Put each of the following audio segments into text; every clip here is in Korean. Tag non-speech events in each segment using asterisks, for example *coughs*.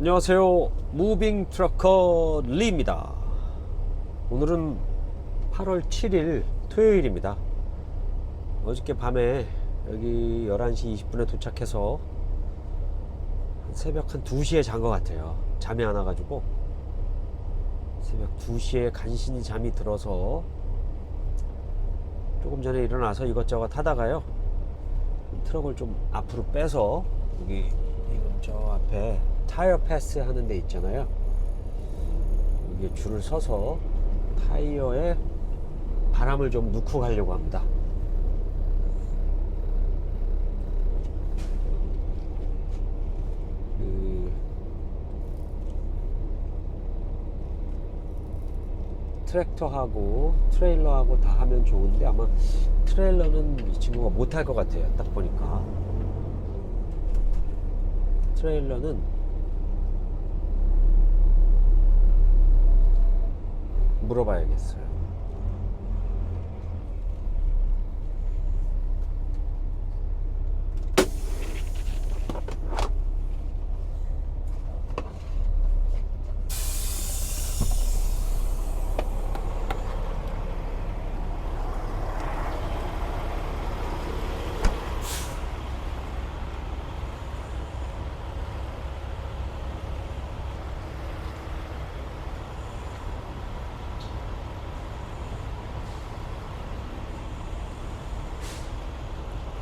안녕하세요. 무빙 트러커 리입니다. 오늘은 8월 7일 토요일입니다. 어저께 밤에 여기 11시 20분에 도착해서 한 새벽 한 2시에 잔 것 같아요. 잠이 안 와가지고 새벽 2시에 간신히 잠이 들어서 조금 전에 일어나서 이것저것 하다가요. 트럭을 좀 앞으로 빼서 여기 지금 저 앞에 타이어 패스 하는 데 있잖아요. 여기에 줄을 서서 타이어에 바람을 좀 넣고 가려고 합니다. 그 트랙터하고 트레일러하고 다 하면 좋은데 아마 트레일러는 이 친구가 못할 것 같아요. 딱 보니까 트레일러는 물어봐야겠어요.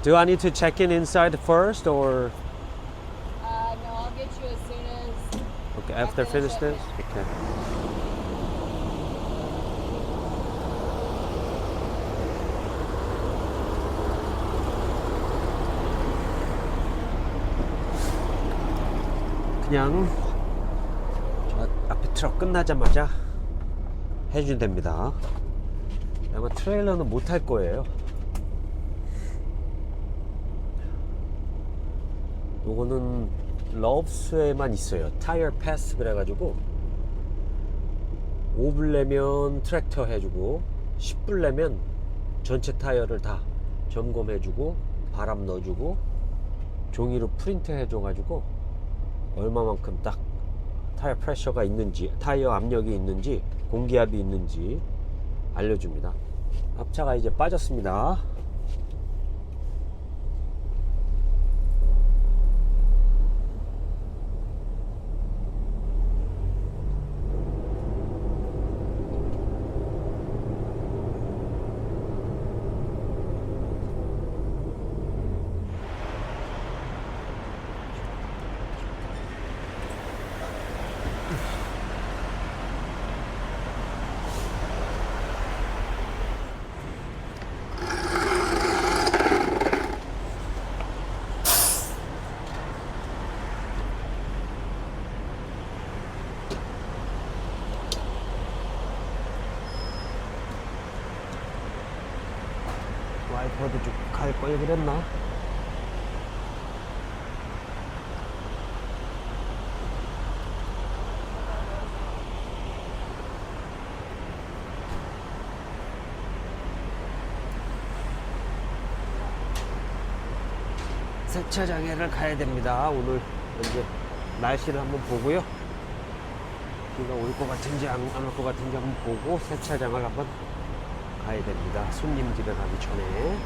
Do I need to check in inside first or Uh, no, I'll get you as soon as. okay, after After finish this? Okay. 그냥 저 앞에 트럭 끝나자마자 해주면 됩니다. 아마 트레일러는 못 할 거예요. 요거는 러브스에만 있어요. 타이어 패스 그래가지고 5불 내면 트랙터 해주고 10불 내면 전체 타이어를 다 점검해주고 바람 넣어주고 종이로 프린트 해줘가지고 얼마만큼 딱 타이어 프레셔가 있는지 타이어 압력이 있는지 공기압이 있는지 알려줍니다. 앞차가 이제 빠졌습니다. 와이퍼도 좀 갈 걸 그랬나? 세차장에를 가야 됩니다. 오늘 이제 날씨를 한번 보고요. 비가 올 것 같은지 안 올 것 같은지 한번 보고 세차장을 한번 가야 됩니다. 손님 집에 가기 전에.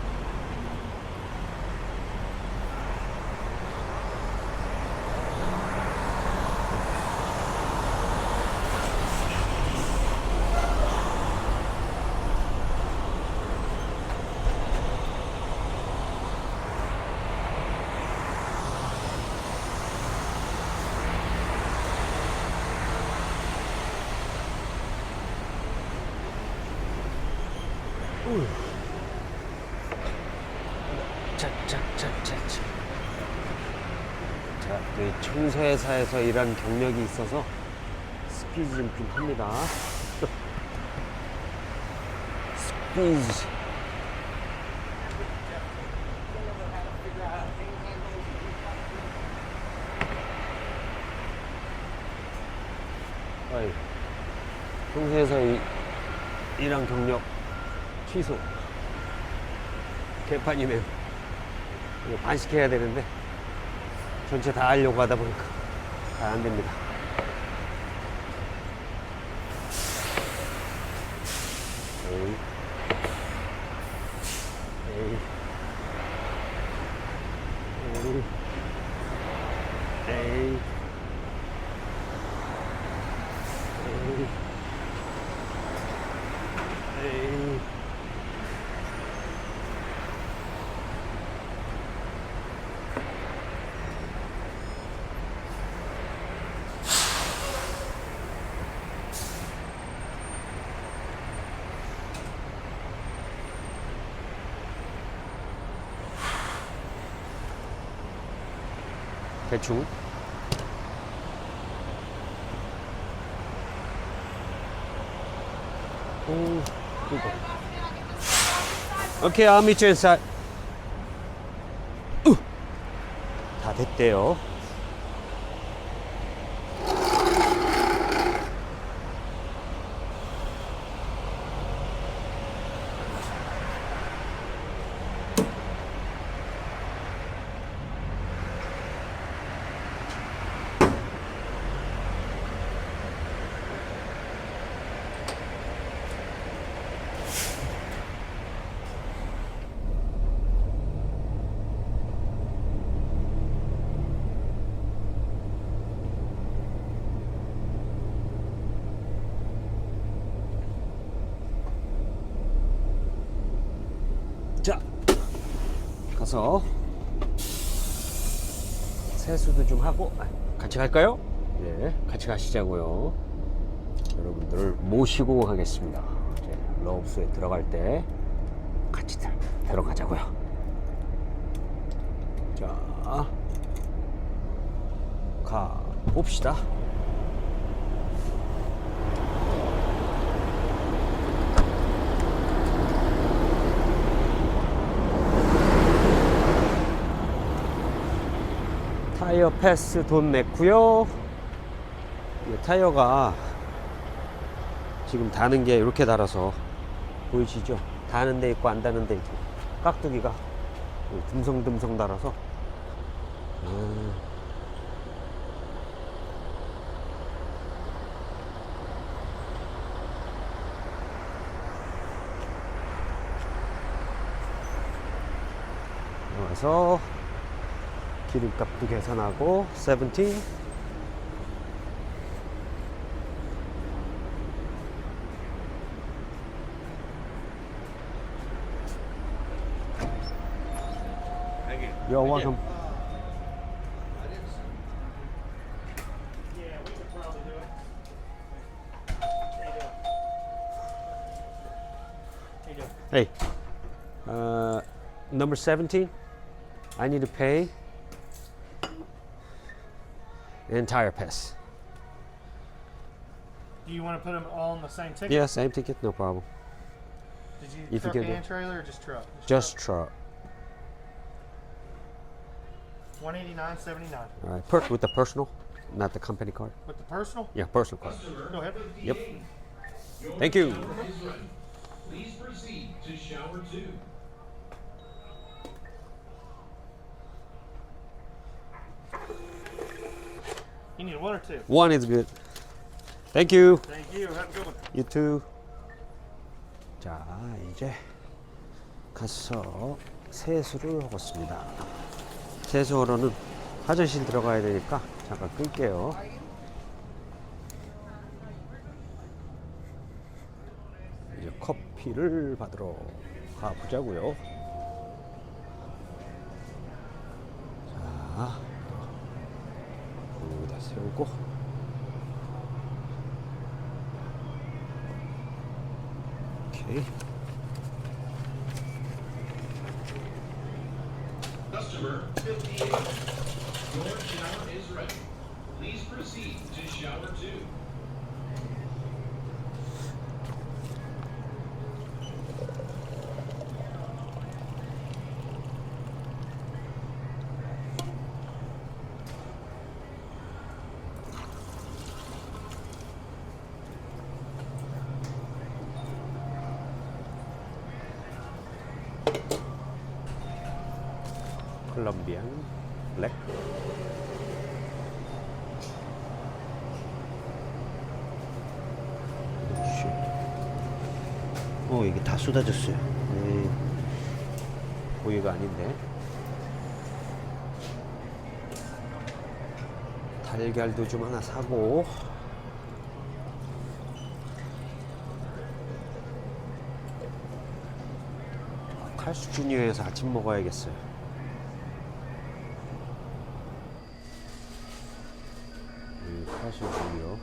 차차차차차. 자, 그 청소회사에서 일한 경력이 있어서 스피즈 좀, 좀 합니다. *laughs* 스피즈. 아이, 이- 일한 경력 취소. 개판이네요. 이거 반씩해야 되는데 전체 다 하려고 하다 보니까 잘 안 됩니다. 에이. 대충 오, 이거. 오케이, inside. 으! 다 됐대요. 자, 가서 세수도 좀 하고 아, 같이 갈까요? 네, 같이 가시자고요. 여러분들을 모시고 가겠습니다. 이제 러브스에 들어갈 때 같이 들, 들어가자고요. 자, 가 봅시다. 타이어 패스 돈 냈고요. 이 타이어가 지금 다는 게 이렇게 달아서 보이시죠? 다는 데 있고 안 다는 데 있고 깍두기가 듬성듬성 달아서 음. 와서 기름값도 계산하고 17 You're welcome. Yeah, we could probably do it. How you doing? How you doing? Hey, uh, number 17, I need to pay an entire pass. Do you want to put them all in the same ticket? Yeah, same ticket, no problem. Did you If you truck can do- and trailer or just truck? Just truck. One eighty nine seventy nine. All right, per- with the personal, not the company card. With the personal? Yeah, personal card. Go ahead. Yep. Thank you. Please proceed to shower two. You need one or two? One is good. Thank you. Thank you. Have a good one. You too. 자, 이제 가서 세수를 하겠습니다. 세수하러는 화장실 들어가야 되니까 잠깐 끌게요. 이제 커피를 받으러 가보자고요. 자, 여기다 세우고. 오케이. Customer 58. Your shower is ready. Please proceed to shower two. 콜롬비안 블랙 그렇지. 어 이게 다 쏟아졌어요. 에이, 고기가 아닌데. 달걀도 좀 하나 사고 주니어에서 아침 먹어야겠어요. 이 칼수 주니어.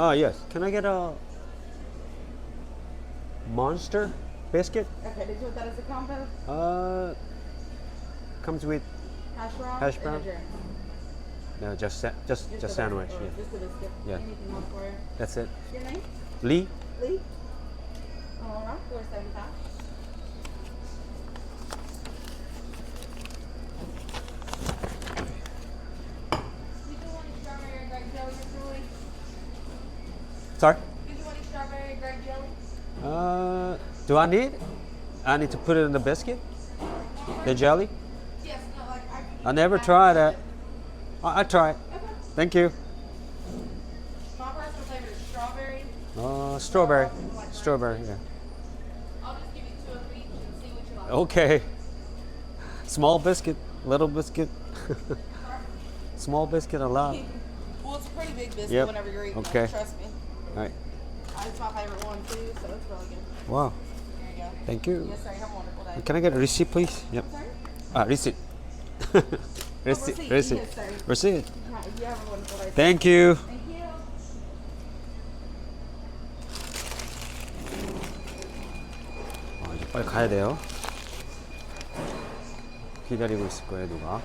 Ah, yes. Can I get a monster biscuit? Okay, did you want that as a combo? Uh, comes with Hash brown? Hash brown? no, just sa- just Just just sandwich. Yeah, Just a biscuit. Yeah. Anything else for you? that's it. Your name? Lee. Lee? All right, four seven five. Did you want a strawberry and grape jelly, Mr. Lee? Sorry. Did you want a strawberry and grape jelly? Uh, do I need? I need to put it in the biscuit. The jelly. Yes, no, like I I never tried that. I, I try it. Thank you. My personal favorite is strawberry. Uh, strawberry. Strawberry. Yeah. I'll just give you two of each and see what you like. Okay. Small biscuit, little biscuit. *laughs* Small biscuit, a lot. Well, it's a pretty big biscuit Yep. whenever you're eating Okay. it, trust me. All right. It's my favorite one too, so it's really good. Wow. Thank you. Yes, sir. Have a wonderful day. Can I get a receipt, please? Yep. Ah, receipt. receipt. receipt, Receipt. yes, sir. Receipt. Right, You have a wonderful day. Thank you. Thank you. 아, 이제 빨리 가야 돼요. 기다리고 있을 거예요, 누가.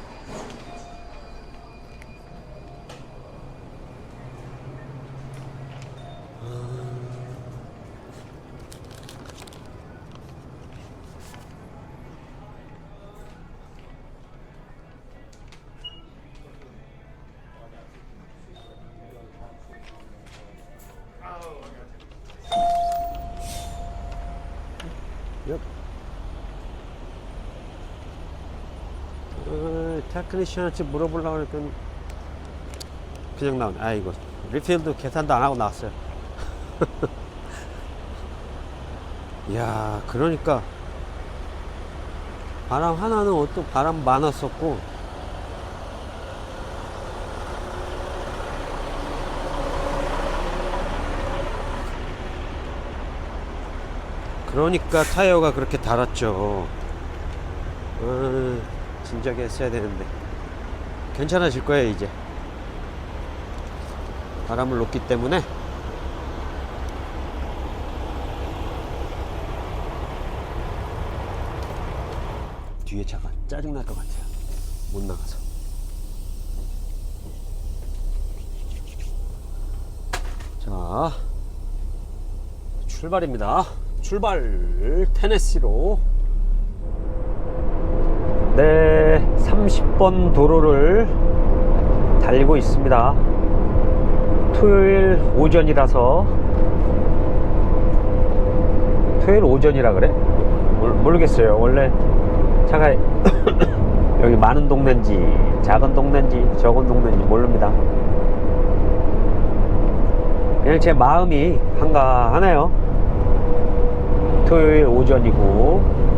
테크니션한테 물어보려고 했더니 그냥 나오네. 아이고 리필도 계산도 안 하고 나왔어요. *laughs* 이야 그러니까 바람 하나는 또 바람 많았었고 그러니까 타이어가 그렇게 달았죠. 어, 진작에 했어야 되는데. 괜찮아질 거예요 이제. 바람을 놓기 때문에. 뒤에 차가 짜증 날 것 같아요. 못 나가서. 자 출발입니다. 출발. 테네시로 네, 30번 도로를 달리고 있습니다. 토요일 오전이라서 토요일 오전이라 그래? 몰, 모르 겠어요. 원래 차가 *coughs* 여기 많은 동네인지 작은 동네인지 적은 동네인지 모릅니다. 그냥 제 마음이 한가하네요. 토요일 오전이고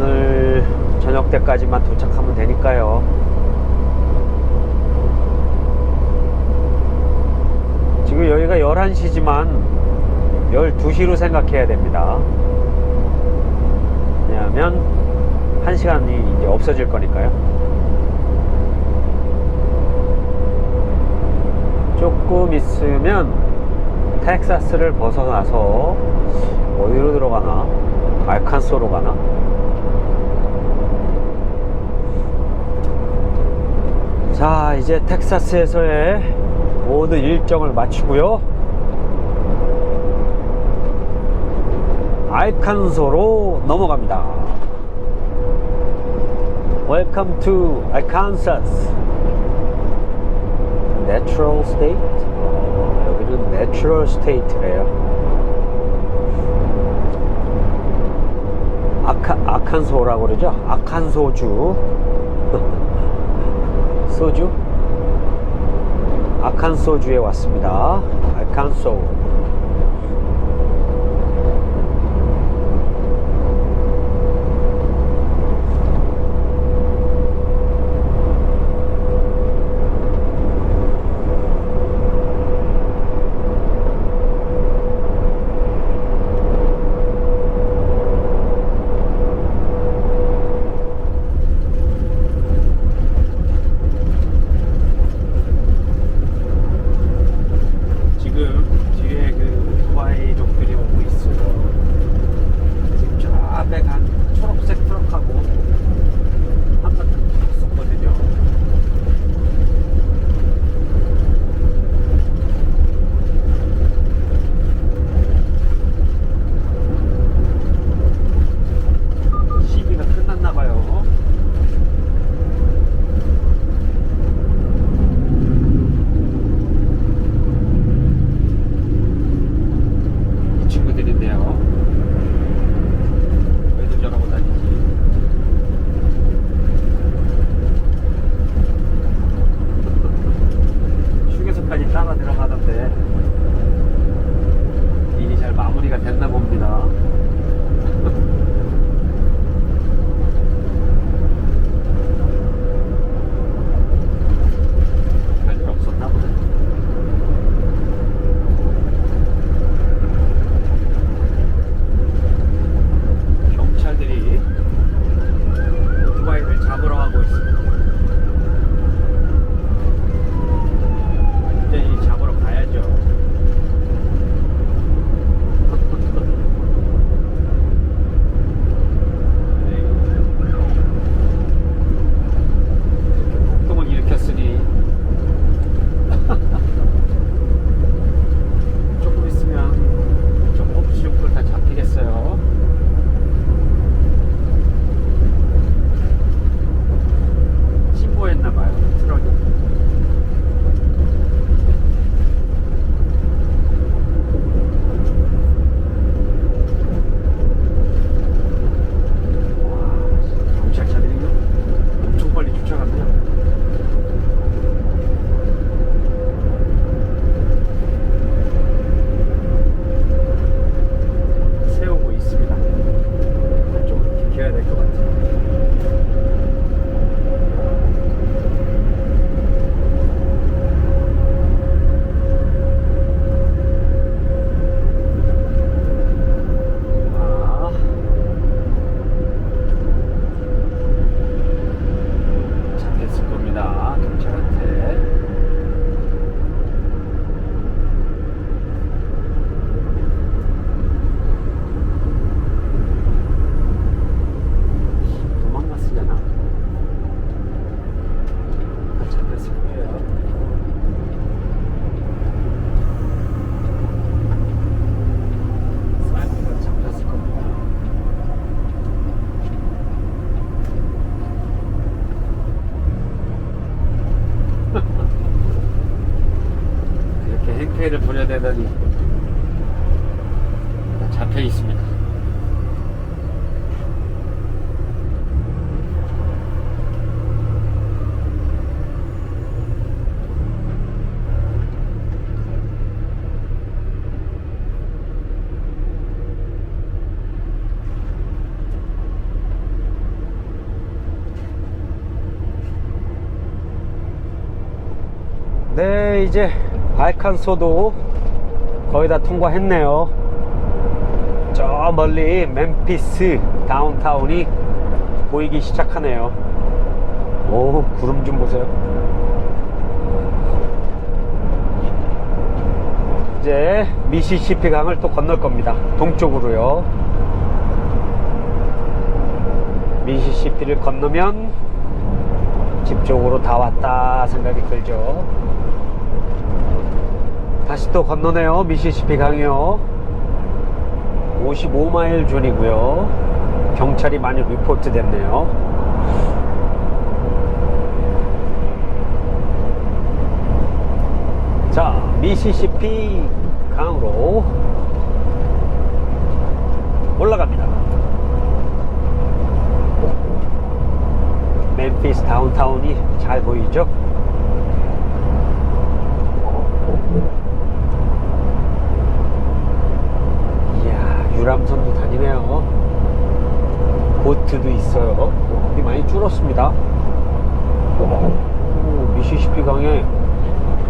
오늘 저녁 때까지만 도착하면 되니까요. 지금 여기가 11시지만 12시로 생각해야 됩니다. 왜냐하면 1시간이 이제 없어질 거니까요. 조금 있으면 텍사스를 벗어나서 어디로 들어가나? 알칸소로 가나? 자, 이제 텍사스에서의 모든 일정을 마치고요. 알칸소로 넘어갑니다. Welcome to Arkansas. Natural State? 어, 여기는 Natural State래요. 아카, 아칸소라고 그러죠? 아칸소주. 소주? 아칸소주에 왔습니다. 아칸소. 잡혀 있습니다. 네, 이제 알칸소도 거의 다 통과했네요. 저 멀리 멤피스 다운타운이 보이기 시작하네요. 오, 구름 좀 보세요. 이제 미시시피 강을 또 건널 겁니다. 동쪽으로요. 미시시피를 건너면 집 쪽으로 다 왔다 생각이 들죠. 다시 또 건너네요. 미시시피 강이요. 55마일 존이고요. 경찰이 많이 리포트 됐네요. 자, 미시시피 강으로 올라갑니다. 멤피스 다운타운이 잘 보이죠? 이야, 유람선도 다니네요. 보트도 있어요. 물이 줄었습니다. 오, 미시시피 강에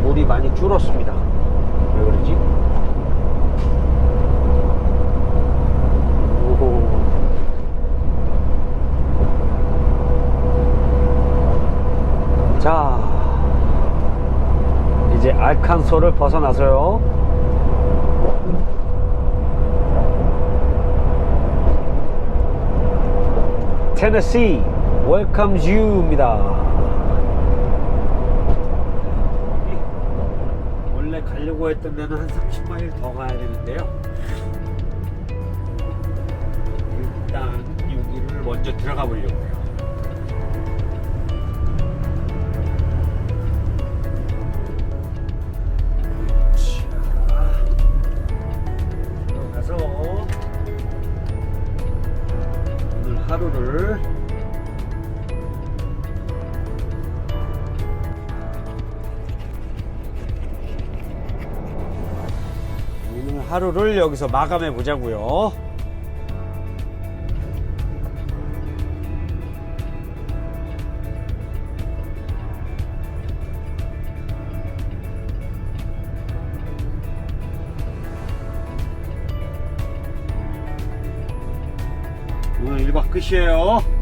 물이 많이 줄었습니다. 왜 그러지? 자, 이제 알칸소를 벗어나서요. Welcomes you입니다. 원래 가려고 했던 데는 한 30마일 더 가야 되는데요. 일단 여기를 먼저 들어가 보려고요. 하루를 여기서 마감해 보자고요. 오늘 1박 끝이에요.